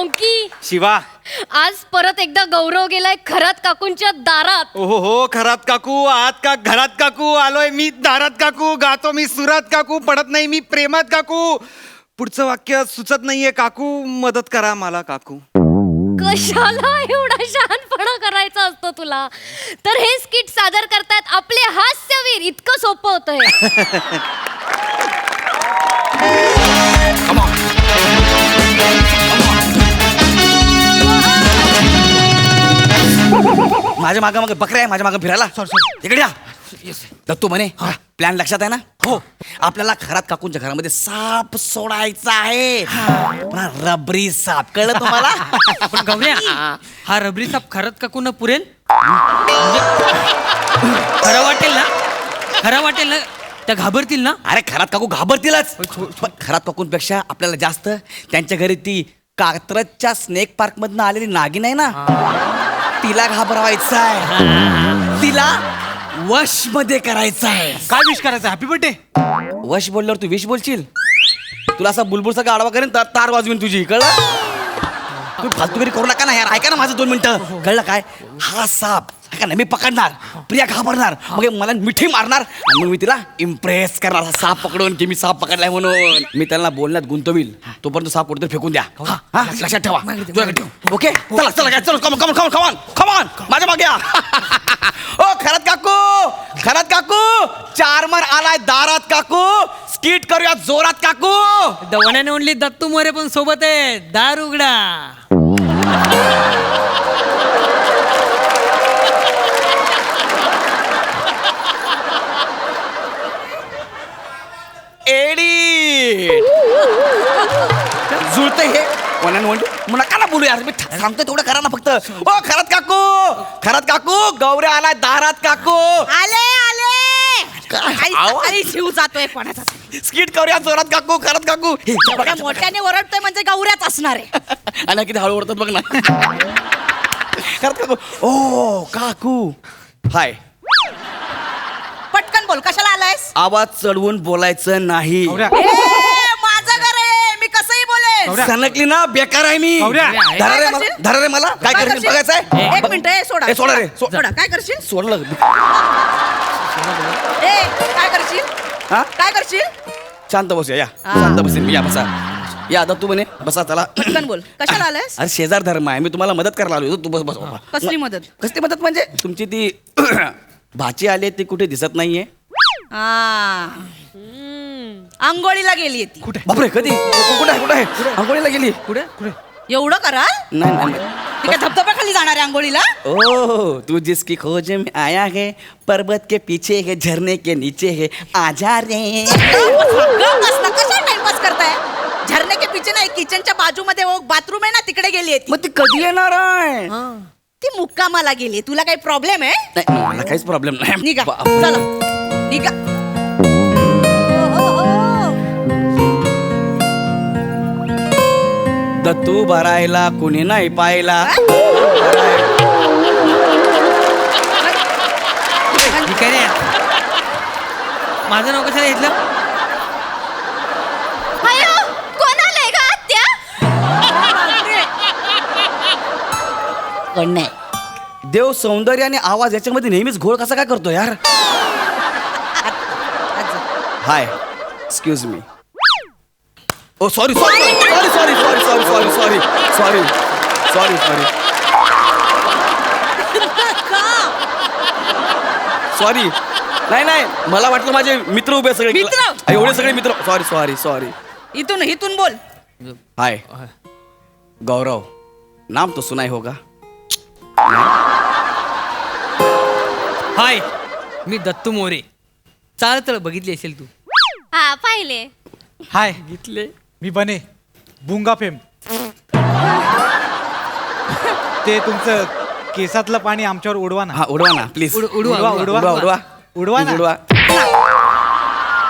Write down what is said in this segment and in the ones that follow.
ओंकी शिवा. आज परत एकदा गौरव गेलाय खरात काकूंच्या दारात. ओ हो खरात काकू आत का घरात काकू आलोय मी दारात काकू गातो मी सुरात काकू पडत नाही मी प्रेमात काकू. पुढचं वाक्य सुचत नाहीये काकू मदत करा मला काकू. कशाला एवढा शहाणपणा करायचा असतो तुला? तर हे स्किट सादर करतायत आपले हास्यवीर. इतकं सोपं होतं हे माझ्या मागं मागं बकऱ्या आहे माझ्या मागं फिरायला. इकडे या. दत्तू म्हणे प्लॅन लक्षात आहे ना? हो. आपल्याला घरात काकूंच्या घरामध्ये साप सोडायचा आहे. पण रबरी साप कळलं तुम्हाला? पण हा रबरी साप खरंच का कोण पुरेल? म्हणजे खरं वाटेल ना? खरं वाटेल ना? त्या घाबरतील ना? अरे घरात काकू घाबरतीलच. पण घरात काकूंपेक्षा आपल्याला जास्त त्यांच्या घरी ती कात्रजच्या स्नेक पार्क मधनं आलेली नागिन आहे ना? तिला घाबरवायचं आहे तिला वशमध्ये करायचं आहे काय विश करायचं हॅपी बर्थडे वश बोलल्यावर तू विष बोलशील? तुला असा बुलबुलचा गाडवा करेन तर तार वाजवीन तुझी कळलं? तू फालतूगिरी करू नका ना यार. ऐका ना माझं दोन मिनिटं. कळलं काय? हा साप. ऐका ना मी पकडणार. प्रिया घाबरणार. मग हे मला मिठी मारणार. आणि मग मी तिला इम्प्रेस करणार. हा साप पकडून की मी साप पकडलाय म्हणून. मी त्यांना बोलण्यात गुंतवील. तोपर्यंत साप कुठेतरी फेकून द्या. हा, हा, लक्षात ठेवा. तुझ्याकडे ठेव. ओके? चला चला काय? चलो कमन कमन कमन कमन कमन माझ्या मागे या. ओ खरत काकू. खरत काकू. चार मार आलाय दारात काकू. स्कीट करूया जोरात काकू. The one and only Dattu More पण सोबत आहे. दार उघडा. एडी. जुळतंय हे. वन अँड वन मला का ना बोलू यार मी ठ- सांगतोय तेवढं करा ना फक्त. ओ खरात काकू खरात काकू गौऱ्या आलाय दारात काकू. आले आले. काय? शिव जातोय कोणाचा स्किट करूया जोरात काकू खरात काकू हे, एवढ्या मोठ्याने ओरडतोय म्हणजे गौऱ्याच असणार आहे. आणि किती हळू ओढतात बघ ना. खरात काकू ओ काकू. हाय. पटकन बोल कशाला आलायस? आवाज चढवून बोलायचं नाही. गौऱ्या. ए, माझं घर आहे मी कसंही गौऱ्या. सनकली ना बेकार आहे मी. गौऱ्या. धरा रे मला करशील? धरा रे मला. काय करशील? बघायचंय एक मिनिट सोडा. ए, सोडा रे, सो- सोडा काय करशील? सोडलं. ए काय करशील? हा? काय करशील? शांत बसूया या. शांत बसेन मी या बसा. या आता तू म्हणे बसा चला पटकन बोल. कशाला आलायस? अरे शेजार धर्म आहे. मी तुम्हाला मदत करायला आलो होतो. तू बस बस बाबा. कसली मदत? कसली मदत म्हणजे? तुमची ती भाची आली आहे, ती कुठे दिसत नाहीये. आंघोळीला गेली ती. बापरे कधी? कु- कुठे आहे कुठे आहे? आंघोळीला गेली कुठे कुठे? एवढं नाही नाही, नाही. ती काय धबधब्याखाली जाणार आहे आंघोळीला? ओ तू जिसकी खोज में आया है पर्वत के पीछे है झरने के नीचे है आजा रे। टाइमपास करताय? झरने के पीछे नाही किचनच्या बाजूमध्ये बाथरूम आहे ना तिकडे गेली ती. मग ती कधी येणार आहे? ती मुक्कामाला गेली तुला काही प्रॉब्लेम आहे? नाही मला काहीच प्रॉब्लेम नाही. निघा बा- चला. निघा. दत्तू भरायला कुणी नाही पाहिला. माझं नाव कशाला घेतलं? अयो कोण आलंय का आत्या? देव सौंदर्य आणि आवाज याच्यामध्ये नेहमीच घोळ कसा काय करतो यार? Hi excuse me oh sorry sorry sorry sorry sorry sorry sorry sorry sorry sorry sorry नाही नाही. मला वाटलं माझे मित्र उभे सगळे. मित्र? एवढे सगळे मित्र. सॉरी सॉरी सॉरी इथून इथून बोल. हाय. गौरव. नाम तो सुनाई होगा. हाय. मी दत्तू मोरे. चाल चल बघितली असेल तू. हा पाहिले. हाय. घेतले मी बने. बुंगा फेम. ते तुमचं केसातलं पाणी आमच्यावर उडवा ना. हा उडवा ना प्लीज उड- उडवा, उडवा उडवा. उडवा उडवा उडवा. उडवा. ना. Please उडवा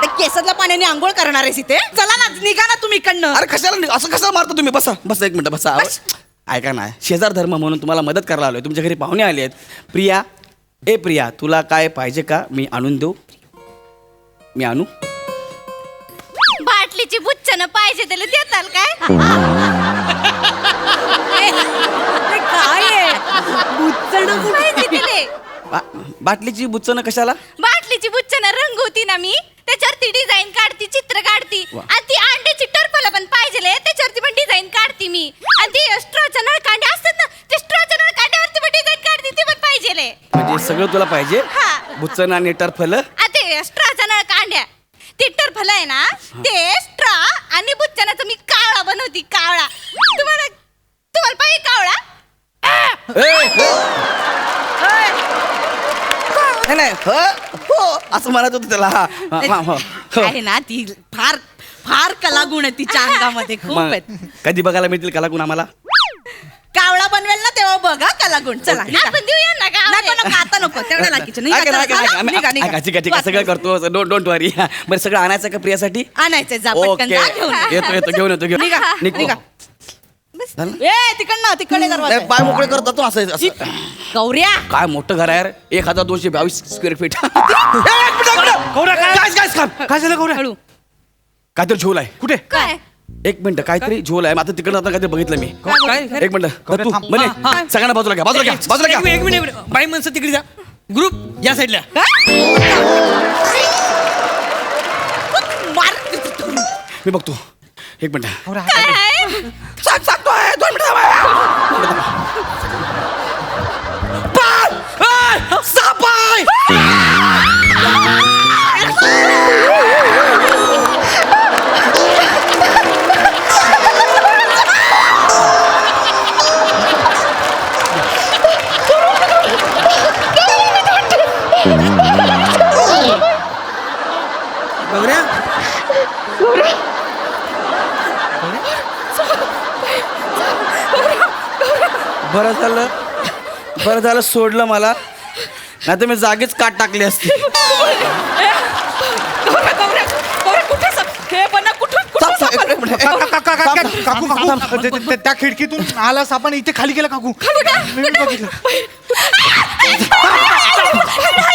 ते केसातल्या पाण्याने आंघोळ करणार आहेस इथे? चला ना निघा ना तुम्ही इकडनं. अरे कशाला नि- असं कशाला मारता तुम्ही? बसा बसा एक मिनिट बसा. बस. ऐका ना शेजार धर्म म्हणून तुम्हाला मदत करायला आलोय. तुमच्या घरी पाहुणे आले आहेत. प्रिया ए प्रिया तुला काय पाहिजे का? मी आणून देऊ. मी आणू? बाटलीची बुच्चन पाहिजे त्याला देताल काय? काय बाटलीची बुचणं कशाला? बाटलीची बुच्चन रंगवती ना मी त्याच्यावर ती डिझाईन काढती चित्र काढती. आणि ती अंड्याची टर्पला पण पाहिजे त्याच्यावरती पण डिझाईन काढती मी. आणि ती स्ट्रॉच्या नळकांड्या असतात ना ते स्ट्रॉच्या नळकांड्यावरती पण डिझाईन काढते ती पण पाहिजे म्हणजे सगळं तुला पाहिजे? हा. बुचणं आणि टर्फल ते स्ट्रॉच्या नळकांड्या. ते टर्फला आहे ना ते स्ट्रॉ आणि बुच्चनाचं मी कावळा बनवती कावळा. तुम्हाला तुम्हाला पाहिजे कावळा? नाही नाही ह, हो असं म्हणत होतं त्याला. हा, हा, हा, हो, हो. आहे ना ती फार फार कलागुण आहे तिच्या अंगामध्ये खूप मग आहेत. कधी बघायला मिळतील कलागुण आम्हाला? कावळा बनवेल ना तेव्हा बघा कलागुण. चला. आपण देऊया ना नको कावळे. नको आता नको तेवढ्या लागीचं निघा, ऐका ना, चला, ऐका ना, चला, ऐका ना, निघा, निघा. ऐका, ठीक आहे ठीक आहे. सगळं करतो. डोंट डोंट वरी बरं सगळं आणायचं का प्रियासाठी? आणायचंय जा पटकन ओके जा घेऊन. ये. येतो येतो घेऊन येतो घेऊन. निघा निघतो. निघा. झालं? ए तिकडनं तिकडे दरवाजा. ए, आहे. पाय मोकळे करत जातो असं असं. गौऱ्या. काय मोठं घर आहे यार एक हजार दोनशे बावीस स्क्वेअर फीट गौऱ्या, काय? काय काय काय झालं गौऱ्या? हळू. काहीतरी झोल आहे. कुठे? काय? एक मिनिट काहीतरी झोल आहे. आता तिकडे जाताना काहीतरी बघितलं मी. काय एक मिनिट. गौऱ्या, तू थांब. म्हणे हा, हा. सगळ्यांना बाजूला घ्या बाजूला घ्या बाजूला एक घ्या. मिनिट एक मिनिट एक मिनिट. बाई माणसं तिकडे जा. ग्रुप या साईडला मी बघतो. एक मिनिट. सांग सांगतोय दोन मिनिटं थांबा. पाय! ए, सहा पाय बरं झालं. बरं झालं सोडलं मला. नाही तर मी जागीच काट टाकली असती. गौऱ्या गौऱ्या गौऱ्या कुठे साप- हे पण एक एक काकू. काकू ते- ते- त्या खिडकीतून आला सापान इथे खाली गेला काकू. मी बघितलं.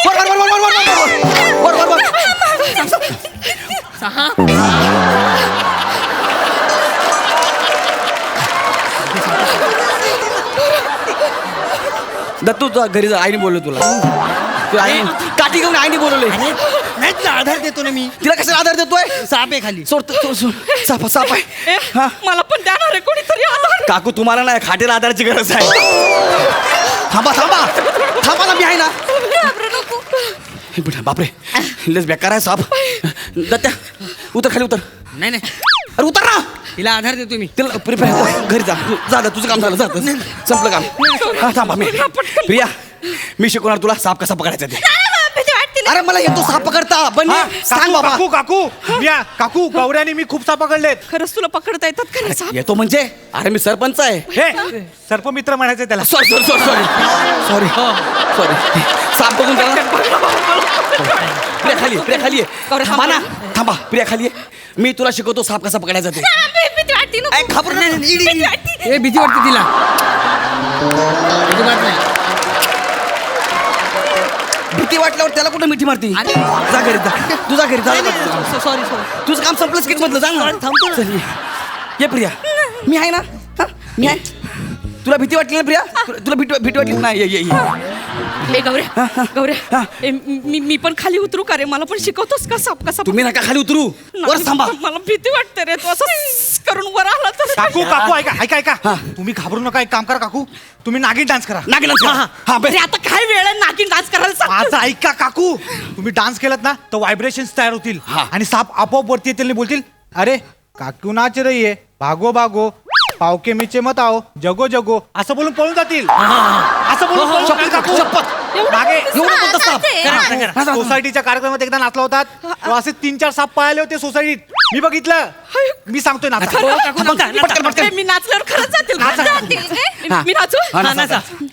वर, वर, वर, वर, वर, वर, वर, वर, वर, वर. दत्तू तुझा घरी जा आईने बोललो तुला. तू आई काठी घेऊन आईने बोलवले. नाही तुला आधार देतो ना मी. तिला कशाला आधार देतोय? साप आहे खाली. सोड सोड सोड. साप साप आहे. हा. मला पण देणार आहे कोणीतरी आधार. काकू तुम्हाला नाही खाटेला आधाराची गरज आहे. थांबा थांबा. थांबा ना मी आहे ना. हे बेटा, बापरे. लस बेकार आहे साप. दत्त्या उतर खाली उतर. नाही नाही. अरे उतर ना. तिला आधार देतो मी तिला प्रिपेअर घरी जा. तू- तुझं काम झालं जा संपलं काम. हा थांबा मी प्रिया मी शिकवणार तुला साप कसा पकडायचा ते. अरे मला येतो साप पकडता. पण सांग काकू बाबा. काकू काकू. या काकू गौऱ्याने मी खूप साप पकडलेत. खरंच तुला पकडता येतात का रे साप? येतो म्हणजे? अरे मी सरपंच आहे. हे सर्पमित्र म्हणायचं त्याला. Sorry sorry sorry sorry sorry sorry साप बघून त्याला प्रिया खाली आहे, प्रिया खाली आहे. थांबा ना. थांबा प्रिया खाली आहे. मी तुला शिकवतो साप कसा पकडायचा ते भीती वाटते नको. ऐ. इडी, इडी. भीती वाटते. ए भीती वाटते तिला अजिबात नाही भीती वाटल्यावर त्याला कुठं मिठी मारती अरे. जा घरी जा तुझा घरी जा सॉरी सॉरी तुझं काम संपलं स्किट मधलं जा ना थांबतो ये. ये प्रिया मी आहे ना हा? मी आहे तुला भीती वाटली ना प्रिया? तुला तुला भीती भीती वाटली? नाही ये ये ये. ए गौऱ्या गौऱ्या ए, मी मी पण खाली उतरू का रे? मला पण शिकवतोस का साप कसा तुम्ही नका खाली उतरू. वर थांबा. मला भीती वाटते रे तू असं करून वर आला तर. काकू काकू ऐका ऐका ऐका. तुम्ही घाबरू नका एक काम करा काकू. तुम्ही नागिन डान्स करा. नागिन करा. हा, हा. हा बे अरे आता काय वेळ आहे नागिन डान्स करायला सांग. माझं ऐका काकू. तुम्ही डान्स केलात ना तर व्हायब्रेशन्स तयार होतील. हा. आणि साप आपोआप वरती येतील आणि बोलतील अरे काकू नाच रही है भागो भागो. पावके मिचे मत आओ जगो जगो असं बोलून पळून जातील असं बोलून पळून जातील काकू मागे एवढं बोलतो साप चालतंय. करा, हा. करा, करा. सोसायटीच्या कार्यक्रमात एकदा नाचला होतात तेव्हा असे तीन चार साप पळाले होते सोसायटीत मी बघितलं मी सांगतोय हो, काकू, नाचा, नाचा. पटकन, पटकन. ए, मी नाचल्यावर खरंच जातील हा. मी नाचू हा, हा, नाचा. नाचा.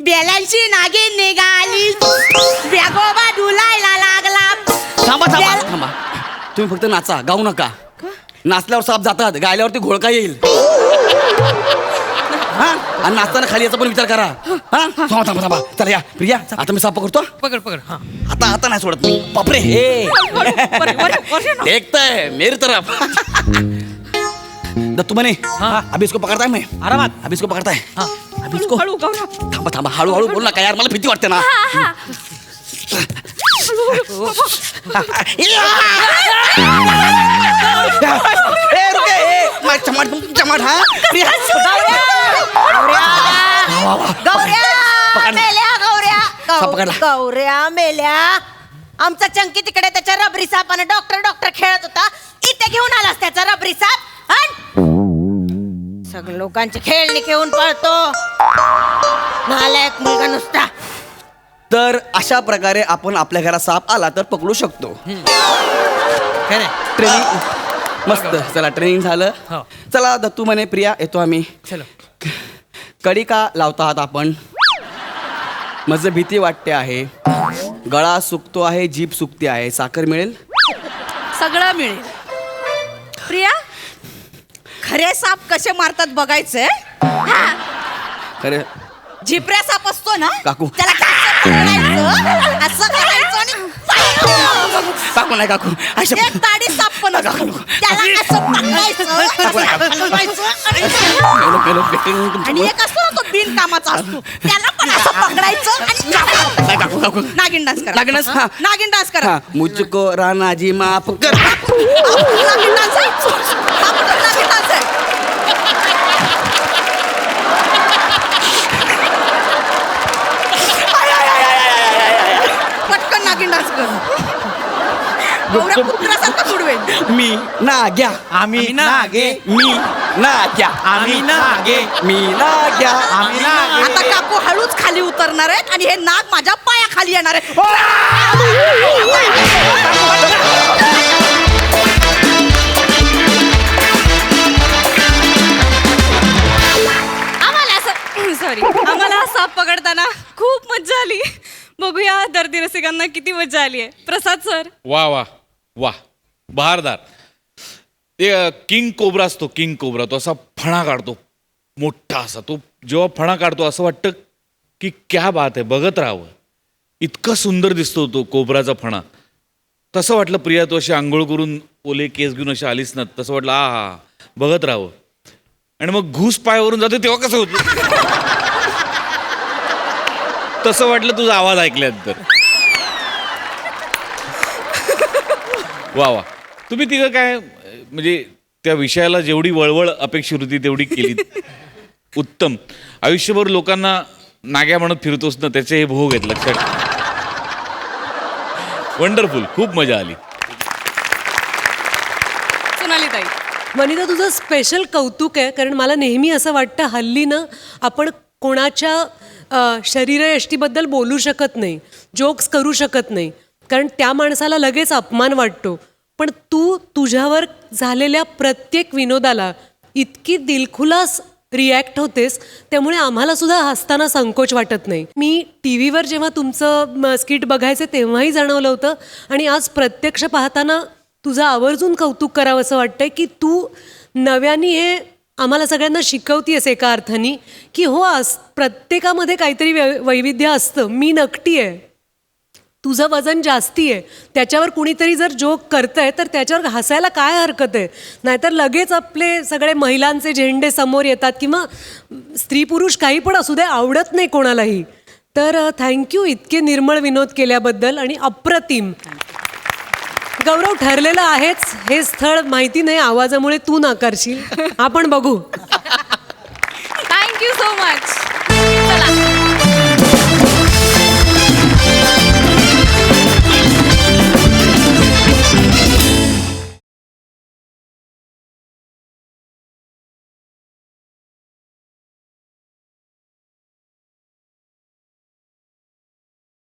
बेलांची नागिन निघाली व्यागोबा डुलायला लागला थांबा थांबा थांबा तुम्ही फक्त नाचा गाऊ नका नाचल्यावर साप जातात गायल्यावरती घोळका येईल. हा? आणि नाचताना खाली याचा पण विचार करा. हा? थांबा थांबा थांबा. चला या प्रिया आता मी साप पकडतो. पकड पकड हा. आता आता नाही सोडत मी. बापरे हे. ना. देखताय मेरी तरफ. दत्तू म्हणे हाँ। अभी इसको पकड़ता है मैं आरामात अभी इसको पकड़ता है. हाँ। अभी हळू थांबा थांबा हळूहळू बोल नका यार मला भीती वाटते ना. ए, रुके, ए, मा- चमाट चमाट हा प्रिया. गौऱ्या मेल्या गौऱ्या साप पकडला. गौऱ्या मेल्या आमचा चंकी तिकडे त्याच्या रबरी सापाने डॉक्टर डॉक्टर खेळत होता इथे घेऊन आलास त्याचा रबरी साप हट! सगळं लोकांची खेळणी घेऊन पळतो नालायक मुलगा नुसता तर अशा प्रकारे आपण आपल्या घरात साप आला तर पकडू शकतो. खरं ट्रेनिंग मस्त. चला ट्रेनिंग झालं. हो. चला दत्तू म्हणे प्रिया येतो आम्ही. चलो. कडी का लावता आहात आपण? माझं भीती वाटते आहे. गळा सुकतो आहे जीभ सुकते आहे. साखर मिळेल? सगळं मिळेल. प्रिया खरे साप कसे मारतात बघायचंय? हा, खरे. झिपऱ्या साप असतो ना? काकू. त्याला कसं असं करायचं आणि काकू नाही काकू. अशा एक ताडी साप पण असतो त्याला असं पकडायचं असं हलवायचं आणि- आणि एक असतो ना तो बिनकामाचा असतो. त्याला पण असं पकडायचं आणि नाही, काकू. काकू नागिन डान्स करा. नागिन dance, हा. नागिन डान्स करा. हा. मुझको रानाजी माफ कर. नागिन डान्स आहे हा पण नागिन डान्स आहे पटकन नागिन डान्स कर बुडवेल. मी नाग्या. आम्ही नागे. मी नाग्या. आम्ही नागे. मी नाग्या. आम्ही नागे. आता काकू हळूच खाली उतरणार आहेत आणि हे नाग माझ्या पायाखाली येणार आहे आम्हाला असं सॉरी आम्हाला हा साप पकडताना खूप मज्जा आली. बघूया दर्दी रसिकांना किती मज्जा आली आहे प्रसाद सर. वा वा. वा बहारदार. ते किंग कोबरा असतो किंग कोबरा तो असा फणा काढतो मोठा असा. तो जेव्हा फणा काढतो असं वाटतं की क्या बात आहे बघत राहावं. इतका सुंदर दिसतो तो कोबराचा फणा. तसं वाटलं प्रिया तू अशी आंघोळ करून ओले केस घेऊन अशी आलीस ना तसं वाटलं आ हा बघत राहावं. आणि मग घुस पायावरून जाते तेव्हा कसं होतं? तसं वाटलं तुझा आवाज ऐकल्यानंतर. वा वा. तुम्ही तिघं काय म्हणजे त्या विषयाला जेवढी वळवळ अपेक्षित होती तेवढी केली उत्तम. आयुष्यभर लोकांना नाग्या म्हणत फिरतोस ना त्याचे हे भोग आहेत लक्षात. वंडरफुल खूप मजा आली. सोनाली ताई वनिता तुझं स्पेशल कौतुक आहे कारण मला नेहमी असं वाटतं हल्ली ना आपण कोणाच्या शरीरयष्टीबद्दल बोलू शकत नाही जोक्स करू शकत नाही. कारण त्या माणसाला लगेच अपमान वाटतो. पण तू तुझ्यावर झालेल्या प्रत्येक विनोदाला इतकी दिलखुलास रिॲक्ट होतेस त्यामुळे आम्हाला सुद्धा हसताना संकोच वाटत नाही. मी टी व्हीवर जेव्हा तुमचं स्किट बघायचं तेव्हाही जाणवलं होतं आणि आज प्रत्यक्ष पाहताना तुझं आवर्जून कौतुक करावं असं वाटतंय की तू नव्याने हे आम्हाला सगळ्यांना शिकवतीयस एका अर्थाने की हो अस प्रत्येकामध्ये काहीतरी वै वैविध्य असतं. मी नकटी आहे तुझं वजन जास्ती आहे. त्याच्यावर कुणीतरी जर जोक करतंय तर त्याच्यावर हसायला काय हरकत आहे? नाहीतर लगेच आपले सगळे महिलांचे झेंडे समोर येतात किंवा स्त्री पुरुष काही पण असू दे आवडत नाही कोणालाही. तर थँक्यू इतके निर्मळ विनोद केल्याबद्दल आणि अप्रतिम. गौरव ठरलेलं आहेच हे स्थळ माहिती नाही आवाजामुळे तू नाकारशील. आपण बघू.